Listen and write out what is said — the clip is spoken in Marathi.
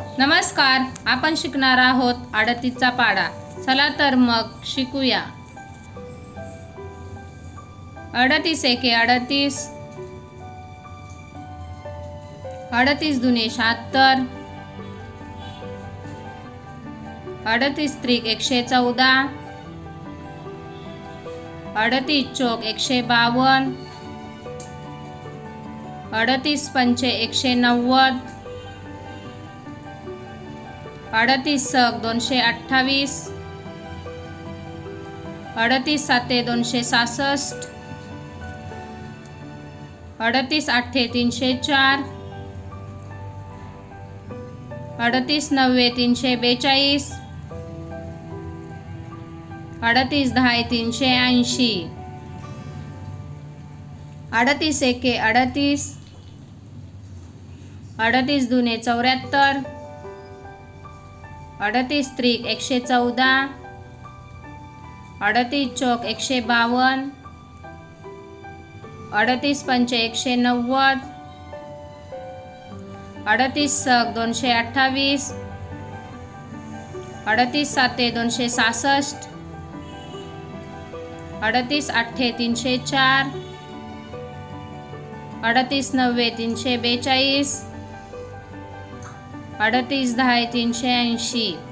नमस्कार आपण शिकणार आहोत आडतीचा पाडा. चला तर मग शिकूया. अडतीस एके अडतीस. अडतीस दुने शहात्तर. अडतीस त्रिक एकशे चौदा. अडतीस चोक एकशे बावन्न अडतीस पंचे एकशे नव्वद. अडतीस सक दोनशे अठ्ठावीस. अडतीस साते दोनशे सहासष्ट अडतीस आठे तीनशे चार. अडतीस नव्वे तीनशे बेचाळीस. अडतीस दहा तीनशे ऐंशी. अडतीस एके अडतीस. अडतीस दुने चौऱ्याहत्तर. अडतीस त्रिक एकशे चौदा. अडतीस चौक एकशे बावन्न अडतीस पंचे एकशे नव्वद. अडतीस सक दोनशे अठ्ठावीस. अडतीस साते दोनशे सहासष्ट अडतीस आठे तीनशे चार. अडतीस नव्वे तीनशे बेचाळीस. अडतीस दहा तीनशे ऐंशी.